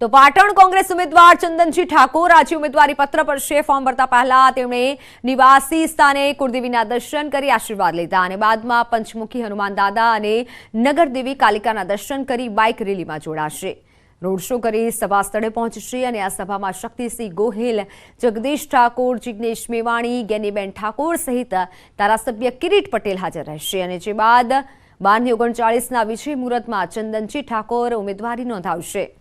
તો પાટણ કોંગ્રેસ ઉમેદવાર ચંદનજી ઠાકોર આજે ઉમેદવારી પત્ર પર છે. ફોર્મ ભરતા પહેલા તેમણે નિવાસી સ્થાને કુળદેવીના દર્શન કરી આશીર્વાદ લીધા અને બાદમાં પંચમુખી હનુમાન દાદા અને નગરદેવી કાલિકાના દર્શન કરી બાઇક રેલીમાં જોડાશે. રોડ શો કરી સભા સ્થળે પહોંચશે અને આ સભામાં શક્તિસિંહ ગોહિલ, જગદીશ ઠાકોર જિજ્ઞેશ મેવાણી, ગેનીબેન ઠાકોર સહિત ધારાસભ્ય કિરીટ પટેલ હાજર રહેશે અને જે બાદ બારની ઓગણચાળીસના વિજય મુહૂર્તમાં ચંદનજી ઠાકોર ઉમેદવારી નોંધાવશે.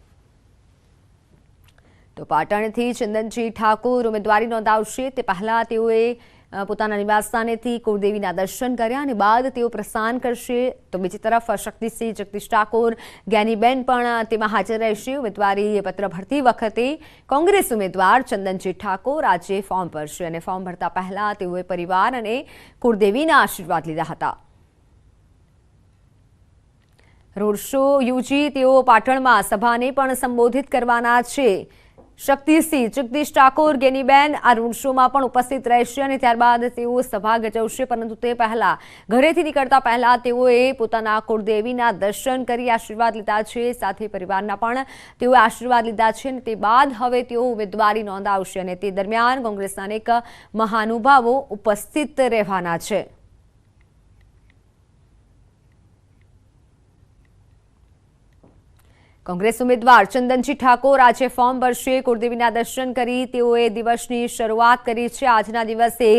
તો પાટણથી ચંદનજી ઠાકોર ઉમેદવારી નોંધાવશે. તે પહેલાં તેઓએ પોતાના નિવાસસ્થાનેથી કુળદેવીના દર્શન કર્યા અને બાદ તેઓ પ્રસ્થાન કરશે. તો બીજી તરફ, શક્તિસિંહ, જગદીશ ઠાકોર, જ્ઞાનીબેન પણ તેમાં હાજર રહેશે. ઉમેદવારી પત્ર ભરતી વખતે કોંગ્રેસ ઉમેદવાર ચંદનજી ઠાકોર આજે ફોર્મ ભરશે અને ફોર્મ ભરતા પહેલા તેઓએ પરિવાર અને કુળદેવીના આશીર્વાદ લીધા હતા. રોડ શો યોજી તેઓ પાટણમાં સભાને પણ સંબોધિત કરવાના છે. શક્તિસિંહ, જગદીશ ઠાકોર, ગેનીબેન આ રોડ શોમાં પણ ઉપસ્થિત રહેશે અને ત્યારબાદ તેઓ સભા ગજવશે. પરંતુ તે પહેલા, ઘરેથી નીકળતા પહેલા તેઓએ પોતાના કુળદેવીના દર્શન કરી આશીર્વાદ લીધા છે. સાથે પરિવારના પણ તેઓએ આશીર્વાદ લીધા છે અને તે બાદ હવે તેઓ ઉમેદવારી નોંધાવશે અને તે દરમિયાન કોંગ્રેસના અનેક મહાનુભાવો ઉપસ્થિત રહેવાના છે. કોંગ્રેસ ઉમેદવાર ચંદનજી ઠાકોર આજે ફોર્મ ભરશે. કુળદેવીના દર્શન કરી તેઓએ દિવસની શરૂઆત કરી છે. આજના દિવસે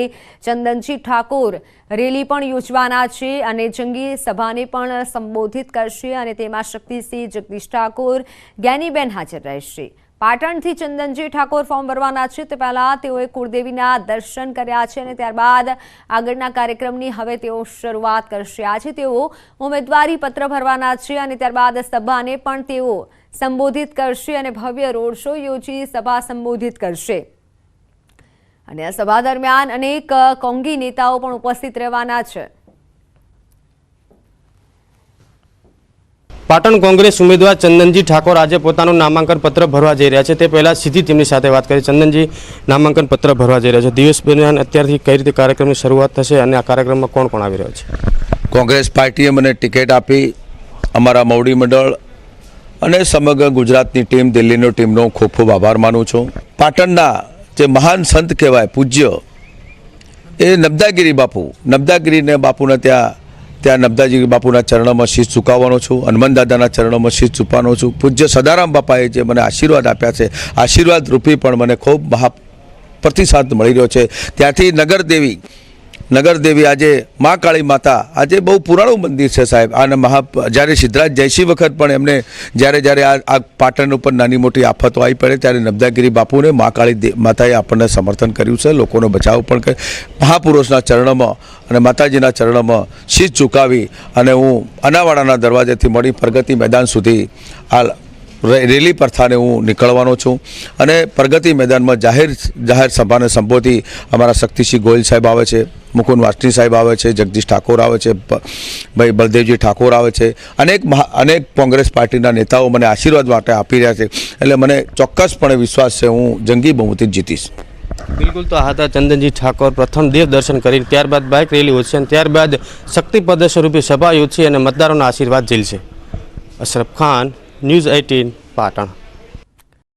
ચંદનજી ઠાકોર રેલી પણ યોજવાના છે અને જંગી સભાને પણ સંબોધિત કરશે અને તેમાં શક્તિસિંહ, જગદીશ ઠાકોર, જ્ઞાનીબેન હાજર રહેશે. પાટણથી ચંદનજી ઠાકોર ફોર્મ ભરવાના છે. તે પહેલાં તેઓએ કુળદેવીના દર્શન કર્યા છે અને ત્યારબાદ આગળના કાર્યક્રમની હવે તેઓ શરૂઆત કરશે. આજે તેઓ ઉમેદવારી પત્ર ભરવાના છે અને ત્યારબાદ સભાને પણ તેઓ સંબોધિત કરશે અને ભવ્ય રોડ શો યોજી સભા સંબોધિત કરશે. અને આ સભા દરમિયાન અનેક કોંગી નેતાઓ પણ ઉપસ્થિત રહેવાના છે. પાટણ કોંગ્રેસ ઉમેદવાર ચંદનજી ઠાકોર આજે પોતાનું નામાંકન પત્ર ભરવા જઈ રહ્યા છે. તે પહેલાં સીધી તેમની સાથે વાત કરી. ચંદનજી, નામાંકન પત્ર ભરવા જઈ રહ્યા છે. દિવસ દરમિયાન અત્યારથી કઈ રીતે કાર્યક્રમની શરૂઆત થશે અને આ કાર્યક્રમમાં કોણ કોણ આવી રહ્યો છે? કોંગ્રેસ પાર્ટીએ મને ટિકિટ આપી અમારા મવડી મંડળ અને સમગ્ર ગુજરાતની ટીમ, દિલ્હીની ટીમનો ખૂબ ખૂબ આભાર માનું છું. પાટણના જે મહાન સંત કહેવાય, પૂજ્ય, એ નબદાગીરી બાપુ. નબદાગીરીને બાપુને ત્યાં ત્યાં નબદાજી બાપુના ચરણોમાં શીશ ઝુકાવવાનો છું હનુમાન દાદાના ચરણોમાં શીશ ઝુકાવવાનો છું. પૂજ્ય સદારામ બાપાએ જે મને આશીર્વાદ આપ્યા છે, આશીર્વાદ રૂપી પણ મને ખૂબ મહા પ્રતિસાદ મળી રહ્યો છે. ત્યાંથી નગરદેવી નગરદેવી આજે મા કાળી માતા, આજે બહુ પુરાણું મંદિર છે સાહેબ. અને મહા જ્યારે સિદ્ધરાજ જયસિંહ વખત પણ એમને જ્યારે જ્યારે આ પાટણ ઉપર નાની મોટી આફતો આવી પડે ત્યારે નબદાગીરી બાપુને મા કાળી માતાએ આપણને સમર્થન કર્યું છે. લોકોનો બચાવ પણ કરે મહાપુરુષના ચરણમાં અને માતાજીના ચરણમાં શીત ઝુકાવી અને હું અનાવાડાના દરવાજેથી મળી પ્રગતિ મેદાન સુધી આ રેલી પ્રથાને હું નીકળવાનો છું. અને પ્રગતિ મેદાનમાં જાહેર જાહેર સભાને સંબોધી અમારા શક્તિસિંહ ગોયલ સાહેબ આવે છે. મુકુંદ વાસની સાહેબ આવે છે, જગદીશ ઠાકોર આવે છે ભાઈ બલદેવજી ઠાકોર આવે છે, અનેક અનેક કોંગ્રેસ પાર્ટીના નેતાઓ મને આશીર્વાદ માટે આપી રહ્યા છે, એટલે મને ચોક્કસપણે વિશ્વાસ છે, હું જંગી બહુમતી જીતીશ. બિલકુલ તો હતા ચંદનજી ઠાકોર પ્રથમ દેવ દર્શન કરી ત્યારબાદ બાઇક રેલી યોજશે અને ત્યારબાદ શક્તિપદ સ્વરૂપે સભા યોજશે અને મતદારોના આશીર્વાદ ઝીલશે. Ashraf Khan, news eighteen, Patan.